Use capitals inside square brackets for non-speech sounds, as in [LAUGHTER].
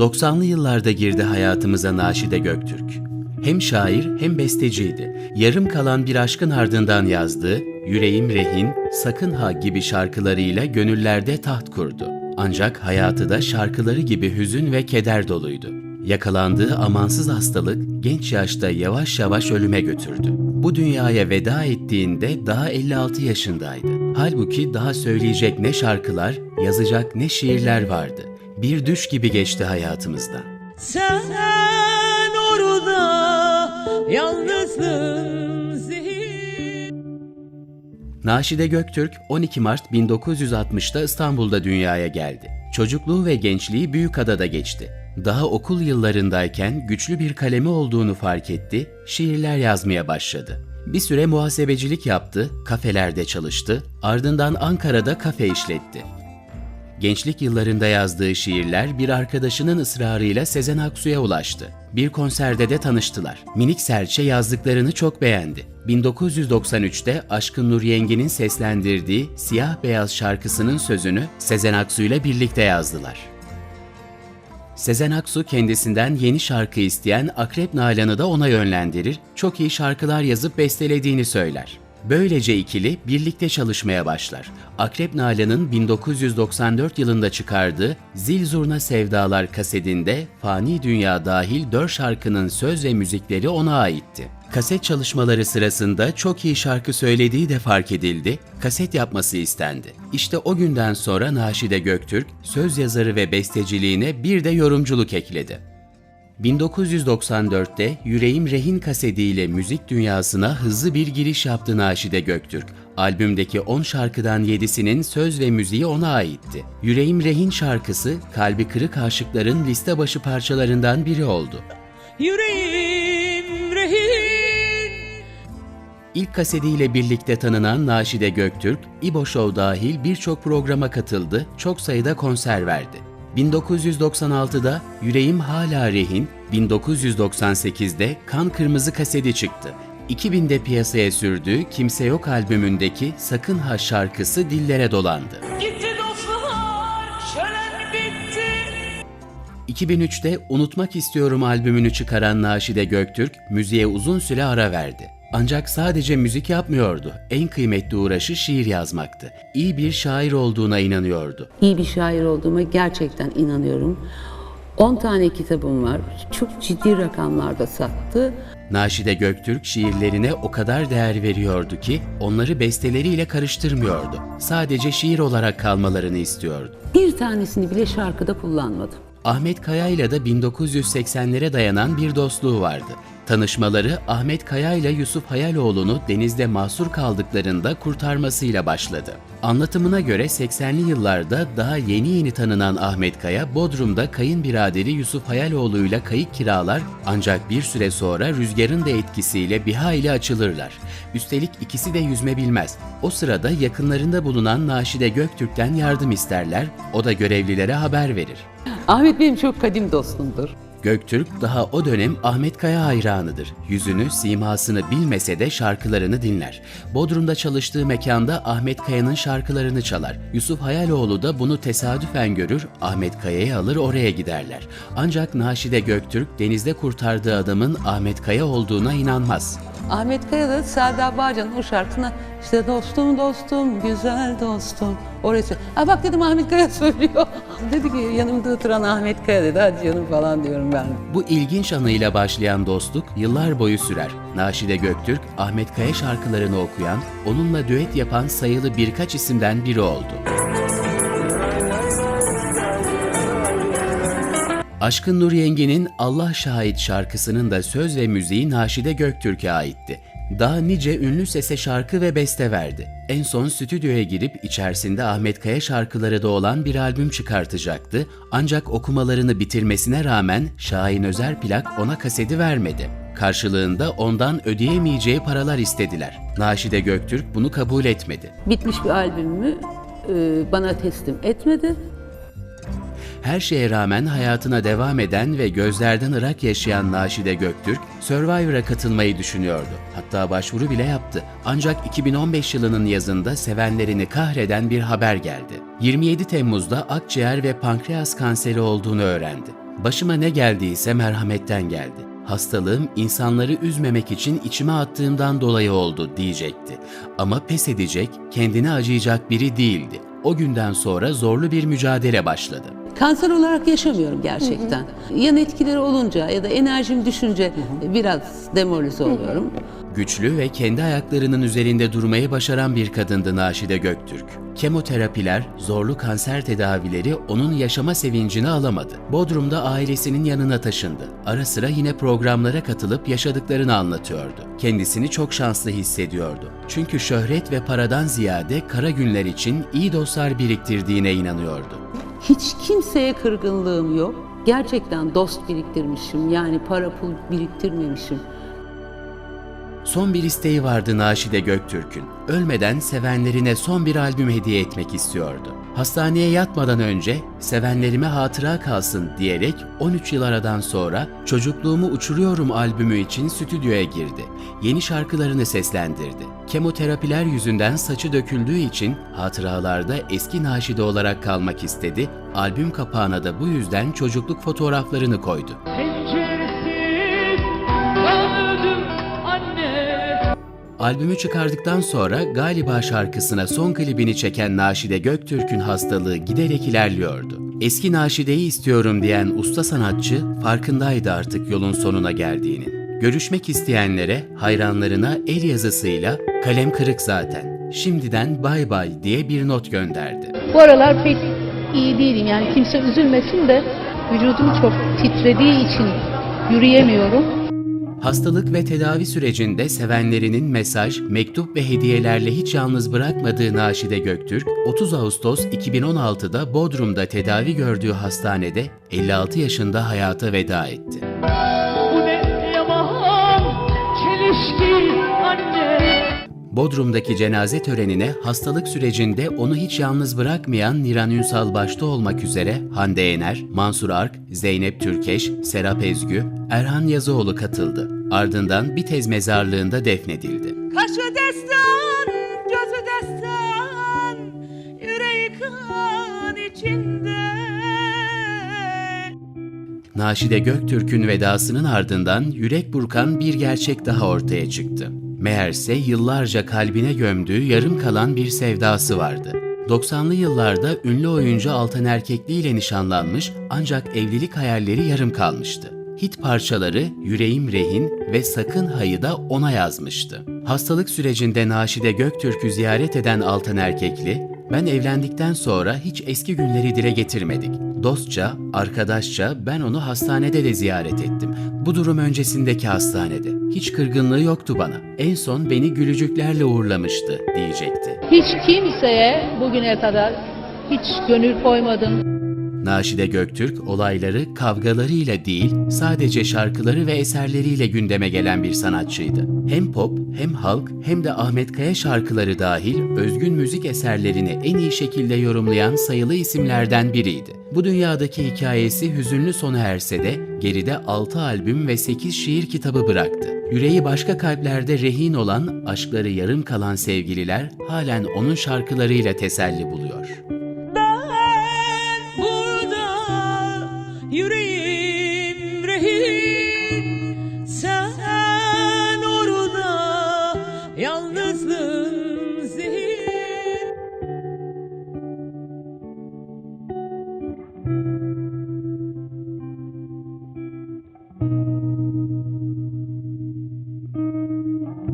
90'lı yıllarda girdi hayatımıza Naşide Göktürk. Hem şair hem besteciydi. Yarım kalan bir aşkın ardından yazdığı Yüreğim Rehin, Sakın Ha gibi şarkılarıyla gönüllerde taht kurdu. Ancak hayatı da şarkıları gibi hüzün ve keder doluydu. Yakalandığı amansız hastalık genç yaşta yavaş yavaş ölüme götürdü. Bu dünyaya veda ettiğinde daha 56 yaşındaydı. Halbuki daha söyleyecek ne şarkılar, yazacak ne şiirler vardı. Bir düş gibi geçti hayatımızdan. Sen orada yalnızsın zihir Naşide Göktürk 12 Mart 1960'da İstanbul'da dünyaya geldi. Çocukluğu ve gençliği Büyükada'da geçti. Daha okul yıllarındayken güçlü bir kalemi olduğunu fark etti, şiirler yazmaya başladı. Bir süre muhasebecilik yaptı, kafelerde çalıştı, ardından Ankara'da kafe işletti. Gençlik yıllarında yazdığı şiirler bir arkadaşının ısrarıyla Sezen Aksu'ya ulaştı. Bir konserde de tanıştılar. Minik Serçe yazdıklarını çok beğendi. 1993'te Aşkın Nur Yengi'nin seslendirdiği Siyah Beyaz şarkısının sözünü Sezen Aksu ile birlikte yazdılar. Sezen Aksu kendisinden yeni şarkı isteyen Akrep Nalan'ı da ona yönlendirir, çok iyi şarkılar yazıp bestelediğini söyler. Böylece ikili birlikte çalışmaya başlar. Akrep Nalan'ın 1994 yılında çıkardığı Zil Zurna Sevdalar kasetinde Fani Dünya dahil 4 şarkının söz ve müzikleri ona aitti. Kaset çalışmaları sırasında çok iyi şarkı söylediği de fark edildi, kaset yapması istendi. İşte o günden sonra Naşide Göktürk söz yazarı ve besteciliğine bir de yorumculuk ekledi. 1994'te Yüreğim Rehin kasetiyle müzik dünyasına hızlı bir giriş yaptı Naşide Göktürk. Albümdeki 10 şarkıdan 7'sinin söz ve müziği ona aitti. Yüreğim Rehin şarkısı kalbi kırık aşıkların liste başı parçalarından biri oldu. Yüreğim rehin İlk kasetiyle birlikte tanınan Naşide Göktürk, İbo Show dahil birçok programa katıldı, çok sayıda konser verdi. 1996'da Yüreğim Hala Rehin, 1998'de Kan Kırmızı kaseti çıktı. 2000'de piyasaya sürdüğü Kimse Yok albümündeki Sakın Ha şarkısı dillere dolandı. Gitti dostlar şölen bitti 2003'te Unutmak İstiyorum albümünü çıkaran Naşide Göktürk, müziğe uzun süre ara verdi. Ancak sadece müzik yapmıyordu. En kıymetli uğraşı şiir yazmaktı. İyi bir şair olduğuna inanıyordu. iyi bir şair olduğuma gerçekten inanıyorum. 10 tane kitabım var. Çok ciddi rakamlarda sattı. Naşide Göktürk şiirlerine o kadar değer veriyordu ki onları besteleriyle karıştırmıyordu. Sadece şiir olarak kalmalarını istiyordu. Bir tanesini bile şarkıda kullanmadım. Ahmet Kaya ile de 1980'lere dayanan bir dostluğu vardı. Tanışmaları Ahmet Kaya ile Yusuf Hayaloğlu'nu denizde mahsur kaldıklarında kurtarmasıyla başladı. Anlatımına göre 80'li yıllarda daha yeni yeni tanınan Ahmet Kaya, Bodrum'da kayınbiraderi Yusuf Hayaloğlu'yla kayık kiralar ancak bir süre sonra rüzgarın da etkisiyle bir hayli açılırlar. Üstelik ikisi de yüzme bilmez. O sırada yakınlarında bulunan Naşide Göktürk'ten yardım isterler, o da görevlilere haber verir. Ahmet benim çok kadim dostumdur. Göktürk daha o dönem Ahmet Kaya hayranıdır. Yüzünü, simasını bilmese de şarkılarını dinler. Bodrum'da çalıştığı mekanda Ahmet Kaya'nın şarkılarını çalar. Yusuf Hayaloğlu da bunu tesadüfen görür, Ahmet Kaya'yı alır oraya giderler. Ancak Naşide Göktürk denizde kurtardığı adamın Ahmet Kaya olduğuna inanmaz. Ahmet Kaya da Selda Bağcan'ın o şarkısına işte dostum dostum güzel dostum orası. Ha bak dedim Ahmet Kaya [LAUGHS] söylüyor. dedi ki yanımda oturan Ahmet Kaya dedi hadi canım falan diyorum ben. Bu ilginç anıyla başlayan dostluk yıllar boyu sürer. Naşide Göktürk, Ahmet Kaya şarkılarını okuyan, onunla düet yapan sayılı birkaç isimden biri oldu. Aşkın Nur Yengi'nin Allah Şahit şarkısının da söz ve müziği Naşide Göktürk'e aitti. Daha nice ünlü sese şarkı ve beste verdi. En son stüdyoya girip içerisinde Ahmet Kaya şarkıları da olan bir albüm çıkartacaktı. Ancak okumalarını bitirmesine rağmen Şahin Özer Plak ona kaseti vermedi. Karşılığında ondan ödeyemeyeceği paralar istediler. Naşide Göktürk bunu kabul etmedi. Bitmiş bir albümümü e, bana teslim etmedi. Her şeye rağmen hayatına devam eden ve gözlerden ırak yaşayan Naşide Göktürk, Survivor'a katılmayı düşünüyordu. Hatta başvuru bile yaptı. Ancak 2015 yılının yazında sevenlerini kahreden bir haber geldi. 27 Temmuz'da akciğer ve pankreas kanseri olduğunu öğrendi. Başıma ne geldiyse merhametten geldi. Hastalığım insanları üzmemek için içime attığımdan dolayı oldu diyecekti. Ama pes edecek, kendine acıyacak biri değildi. O günden sonra zorlu bir mücadele başladı. Kanser olarak yaşamıyorum gerçekten. Yan etkileri olunca ya da enerjim düşünce biraz demoralize oluyorum. Güçlü ve kendi ayaklarının üzerinde durmayı başaran bir kadındı Naşide Göktürk. Kemoterapiler, zorlu kanser tedavileri onun yaşama sevincini alamadı. Bodrum'da ailesinin yanına taşındı. Ara sıra yine programlara katılıp yaşadıklarını anlatıyordu. Kendisini çok şanslı hissediyordu. Çünkü şöhret ve paradan ziyade kara günler için iyi dostlar biriktirdiğine inanıyordu. Hiç kimseye kırgınlığım yok. Gerçekten dost biriktirmişim. Yani para pul biriktirmemişim. Son bir isteği vardı Naşide Göktürk'ün. Ölmeden sevenlerine son bir albüm hediye etmek istiyordu. Hastaneye yatmadan önce sevenlerime hatıra kalsın diyerek 13 yıl aradan sonra Çocukluğumu Uçuruyorum albümü için stüdyoya girdi. Yeni şarkılarını seslendirdi. Kemoterapiler yüzünden saçı döküldüğü için hatıralarda eski Naşide olarak kalmak istedi. Albüm kapağına da bu yüzden çocukluk fotoğraflarını koydu. Penceresiz Albümü çıkardıktan sonra Galiba şarkısına son klibini çeken Naşide Göktürk'ün hastalığı giderek ilerliyordu. Eski Naşide'yi istiyorum diyen usta sanatçı farkındaydı artık yolun sonuna geldiğinin. Görüşmek isteyenlere, hayranlarına el yazısıyla kalem kırık zaten. Şimdiden bay bay diye bir not gönderdi. Bu aralar pek iyi değilim yani kimse üzülmesin de vücudum çok titrediği için yürüyemiyorum. Hastalık ve tedavi sürecinde sevenlerinin mesaj, mektup ve hediyelerle hiç yalnız bırakmadığı Naşide Göktürk, 30 Ağustos 2016'da Bodrum'da tedavi gördüğü hastanede 56 yaşında hayata veda etti. Bodrum'daki cenaze törenine hastalık sürecinde onu hiç yalnız bırakmayan Niran Ünsal başta olmak üzere Hande Yener, Mansur Ark, Zeynep Türkeş, Serap Ezgü, Erhan Yazıoğlu katıldı. Ardından bir tez mezarlığında defnedildi. Kaşı destan gözü destan Yüreği kan içinde Naşide Göktürk'ün vedasının ardından yürek burkan bir gerçek daha ortaya çıktı. Meğerse yıllarca kalbine gömdüğü yarım kalan bir sevdası vardı. 90'lı yıllarda ünlü oyuncu Altan Erkekli ile nişanlanmış ancak evlilik hayalleri yarım kalmıştı. Hit parçaları Yüreğim Rehin ve Sakın Hay'ı da ona yazmıştı. Hastalık sürecinde Naşide Göktürk'ü ziyaret eden Altan Erkekli, ben evlendikten sonra hiç eski günleri dile getirmedik. Dostça, arkadaşça ben onu hastanede de ziyaret ettim. Bu durum öncesindeki hastanede. Hiç kırgınlığı yoktu bana. En son beni gülücüklerle uğurlamıştı diyecekti. Hiç kimseye bugüne kadar hiç gönül koymadım. Naşide Göktürk olayları kavgalarıyla değil sadece şarkıları ve eserleriyle gündeme gelen bir sanatçıydı. Hem pop hem halk hem de Ahmet Kaya şarkıları dahil özgün müzik eserlerini en iyi şekilde yorumlayan sayılı isimlerden biriydi. Bu dünyadaki hikayesi hüzünlü sona erse de geride 6 albüm ve 8 şiir kitabı bıraktı. Yüreği başka kalplerde rehin olan, aşkları yarım kalan sevgililer halen onun şarkılarıyla teselli buluyor.